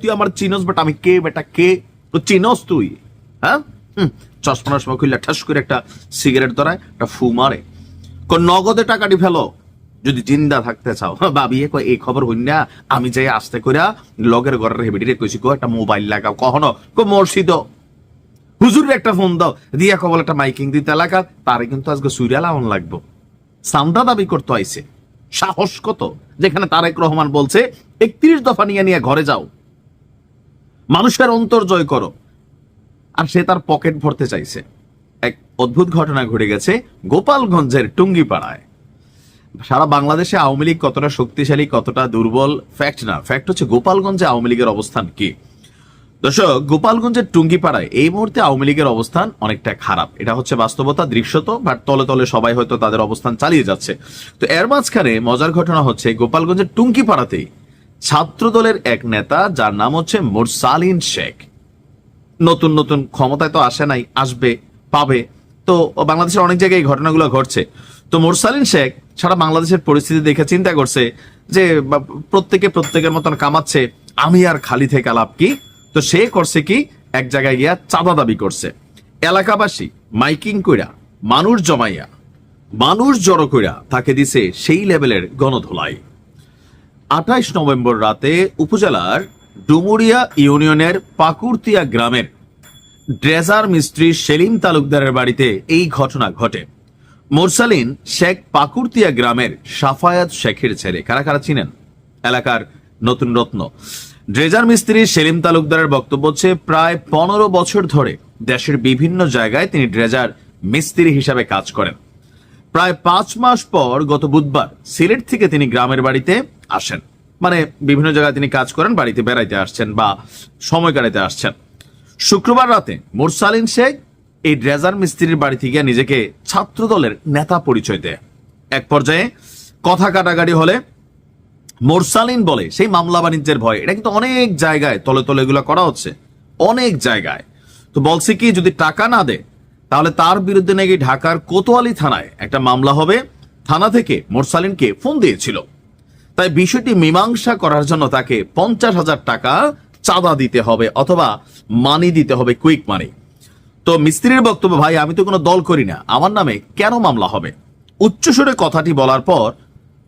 তুই আমার চিনস বেটা, আমি কে বেটা, কে? তো চিনস তুই হ্যাঁ? চশমার সময় খুললে ঠাস করে একটা সিগারেট ধরায়, একটা ফু মারে। নগদে টাকাটি ফেলো। যদি জিন্দা থাকতে চাও। ভাবি কয় এই খবর হইন না, আমি যাই আসতে কইরা লগের ঘরের হেবিডিরে কইছি কো একটা মোবাইল লাগাও, কখনো। কো মসজিদ হুজুরের একটা ফোন দাও, দিয়া কবল একটা মাইকিং দিতে এলাকা তারে কিন্তু আজকে সুইরা লাউন লাগবো। সাউন্ডটা দাবি করতে আইছে। সাহস কত? যেখানে তারেক রহমান বলছে একত্রিশ দফা নিয়ে নিয়ে ঘরে যাও। মানুষের অন্তর জয় করো। আর সে তার পকেট ভরতে চাইছে। এক অদ্ভুত ঘটনা ঘটে গেছে গোপালগঞ্জের টুঙ্গিপাড়ায়। সারা বাংলাদেশে আওয়ামী লীগ কতটা শক্তিশালী, কতটা দুর্বল ফ্যাক্ট না। ফ্যাক্ট হচ্ছে গোপালগঞ্জে আওয়ামী লীগের অবস্থান কি? দর্শক, গোপালগঞ্জের টুঙ্গিপাড়ায় এই মুহূর্তে আওয়ামী লীগের অবস্থান অনেকটা খারাপ। এটা হচ্ছে বাস্তবতা দৃশ্যত বাট তলে তলে সবাই হয়তো তাদের অবস্থান চালিয়ে যাচ্ছে। তো এর মাঝখানে মজার ঘটনা হচ্ছে গোপালগঞ্জের টুঙ্গিপাড়াতেই ছাত্র দলের এক নেতা, যার নাম হচ্ছে মোরসালিন শেখ। নতুন নতুন ক্ষমতায় তো আসে নাই, আসবে, পাবে। তো বাংলাদেশের অনেক জায়গায় এই ঘটনাগুলো ঘটছে। তো মোরসালিন শেখ সারা বাংলাদেশের পরিস্থিতি দেখে চিন্তা করছে যে প্রত্যেকে প্রত্যেকের মতন কামাচ্ছে, আমি আর খালি থেকে লাভ কি? তো সে করছে কি? এক জায়গায় গিয়া চাঁদা দাবি করছে। এলাকাবাসী, মাইকিং কইরা, মানুষ জমাইয়া, মানুষ জড়ো কইরা তাকে দিছে সেই লেভেলের গণধোলাই। আঠাইশ নভেম্বর রাতে উপজেলার ডুমুরিয়া ইউনিয়নের পাকুরতিয়া গ্রামের ড্রেজার মিস্ত্রি সেলিম তালুকদারের বাড়িতে এই ঘটনা ঘটে। মোরসালিন শেখ পাকুরতিয়া গ্রামের সাফায়াত শেখের ছেলে। কারা কারা চিনেন? এলাকার নতুন রত্ন। ড্রেজার মিস্ত্রি সেলিম তালুকদারের বক্তব্য হচ্ছে, প্রায় পনেরো বছর ধরে দেশের বিভিন্ন জায়গায় তিনি ড্রেজার মিস্ত্রি হিসাবে কাজ করেন। প্রায় পাঁচ মাস পর গত বুধবার সিলেট থেকে তিনি গ্রামের বাড়িতে আসেন। মানে বিভিন্ন জায়গায় তিনি কাজ করেন, বাড়িতে বেড়াইতে আসছেন বা সময় কাটাইতে আসছেন। শুক্রবার রাতে মোরসালিন শেখ এই ড্রেজার মিস্ত্রির বাড়ি থেকে নিজেকে ছাত্র দলের নেতা পরিচয় দেয়। এক পর্যায়ে কথা কাটাকাটি হলে মোরসালিন বলে, সেই মামলা বাণিজ্যের ভয়, এটা কিন্তু অনেক জায়গায় তলে তলে এগুলো করা হচ্ছে। অনেক জায়গায়। তো বলছে কি, যদি টাকা না দেয় তাহলে তার বিরুদ্ধে নাকি ঢাকার কোতোয়ালি থানায় একটা মামলা হবে। থানা থেকে মোরসালিনকে ফোন দিয়েছিল। তাই বিষয়টি মীমাংসা করার জন্য তাকে পঞ্চাশ হাজার টাকা চাঁদা দিতে হবে অথবা মানি দিতে হবে কুইক মানি তো মিস্ত্রির বক্তব্য, ভাই, আমি তো কোনো দল করি না। আমার নামে কেন মামলা হবে? উচ্চস্বরে কথাটি বলার পর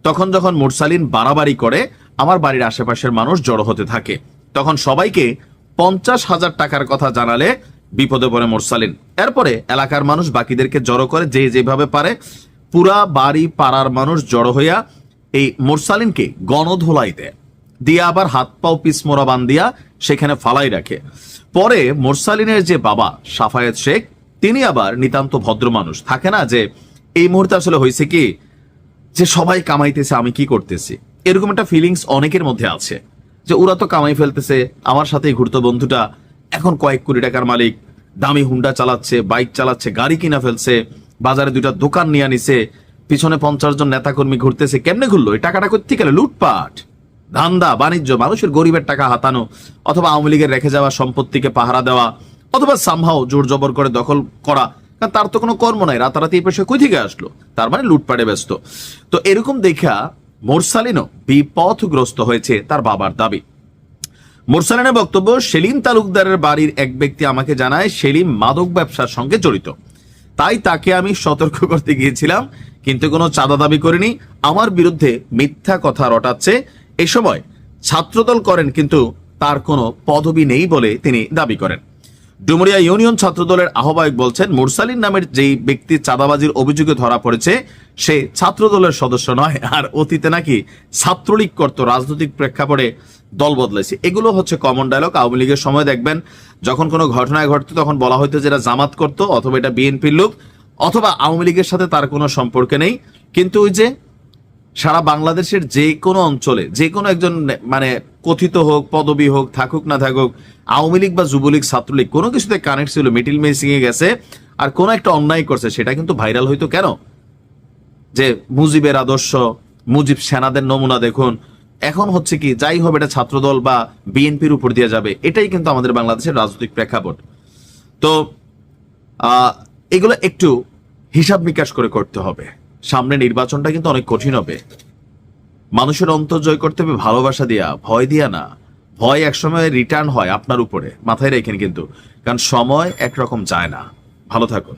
তখন যখন মোরসালিন বাড়াবাড়ি করে, আমার বাড়ির আশেপাশের মানুষ জড়ো হতে থাকে। তখন সবাইকে পঞ্চাশ হাজার টাকার কথা জানালে বিপদে পড়ে মোরসালিন এরপরে এলাকার মানুষ বাকিদেরকে জড়ো করে, যে যেভাবে পারে, পুরা বাড়ি, পাড়ার মানুষ জড়ো হইয়া এই মোরসালিনকে গণধোলাই দেয়। দিয়ে আবার হাত পাও পিসমোরা বান্দিয়া সেখানে ফালাই রাখে। পরে মোরসালিনের যে বাবা সাফায়েত শেখ, তিনি আবার নিতান্ত ভদ্র মানুষ। থাকে না যে, এই মুহূর্তে আসলে হয়েছে কি, যে সবাই কামাইতেছে, আমি কি করতেছি? এরকম একটা ফিলিংস অনেকের মধ্যে আছে। যে ওরা তো কামাই ফেলতেছে, আমার সাথেই ঘুরতো বন্ধুটা এখন কয়েক কোটি টাকার মালিক, দামি হুন্ডা চালাচ্ছে, বাইক চালাচ্ছে, গাড়ি কিনা ফেলছে, বাজারে দুইটা দোকান নিয়ে আনিছে, পিছনে পঞ্চাশ জন নেতাকর্মী ঘুরতেছে, কেমনে ঘুরলো? এই টাকাটা করতে গেলে লুটপাট, ধান্দা, বাণিজ্য, মানুষের গরিবের টাকা হাতানো, অথবা আওয়ামী লীগের রেখে যাওয়া সম্পত্তিকে পাহারা দেওয়া, অথবা সামহাও জোর জবর করে দখল করা, কারণ তার তো কোনো কর্ম নাই, রাতারাতি এই পেশা কই থেকে আসলো? তার মানে লুটপাটে ব্যস্ত। তো এরকম দেখা মোরসালিনও বিপথগ্রস্ত হয়েছে তার বাবার দাবি। মোরসালিনের বক্তব্য, সেলিম তালুকদারের বাড়ির এক ব্যক্তি আমাকে জানায়, সেলিম মাদক ব্যবসার সঙ্গে জড়িত। তাই তাকে আমি সতর্ক করতে গিয়েছিলাম, কিন্তু কোনো চাঁদা দাবি করিনি। আমার বিরুদ্ধে মিথ্যা কথা রটাচ্ছে। এ সময় ছাত্রদল করেন, কিন্তু তার কোনো পদবি নেই বলে তিনি দাবি করেন। ডুমুরিয়া ইউনিয়ন ছাত্রদলের আহ্বায়ক বলছেন, মুরসালিন নামের যেই ব্যক্তি চাঁদাবাজির অভিযোগে ধরা পড়েছে, সে ছাত্রদলের সদস্য নয়। আর অতীতে নাকি ছাত্রলীগ করত, রাজনৈতিক প্রেক্ষাপটে দল বদলেছে। এগুলো হচ্ছে কমন ডায়লগ আওয়ামী লীগের সময় দেখবেন, যখন কোনো ঘটনায় ঘটতো, তখন বলা হয়তো যেটা জামাত করতো অথবা এটা বিএনপির লোক, অথবা আওয়ামী লীগের সাথে তার কোনো সম্পর্কে নেই। কিন্তু ওই যে সারা বাংলাদেশের যে কোনো অঞ্চলে, যে কোনো একজন মানে কথিত হোক, পদবি হোক, থাকুক না থাকুক, আওয়ামী লীগ বা যুবলীগ, ছাত্রলীগ, কোনো কিছুতে কানেক্ট ছিল মিডিল মেসিং এ গেছে, আর কোনো একটা অন্যায় করছে, সেটা কিন্তু ভাইরাল হইতো কেন? যে মুজিবের আদর্শ, মুজিব সেনাদের নমুনা দেখুন, এখন হচ্ছে কি, যাই হবে এটা ছাত্রদল বা বিএনপির উপর দিয়ে যাবে, এটাই কিন্তু আমাদের বাংলাদেশের রাজনৈতিক প্রেক্ষাপট। তো এগুলো একটু হিসাব নিকাশ করে করতে হবে, সামনে নির্বাচনটা কিন্তু অনেক কঠিন হবে। মানুষের অন্তর জয় করতে হবে, ভালোবাসা দিয়া, ভয় দিয়া না। ভয় একসময় রিটার্ন হয় আপনার উপরে। মাথায় রেখেন কিন্তু, কারণ সময় একরকম যায় না। ভালো থাকুন।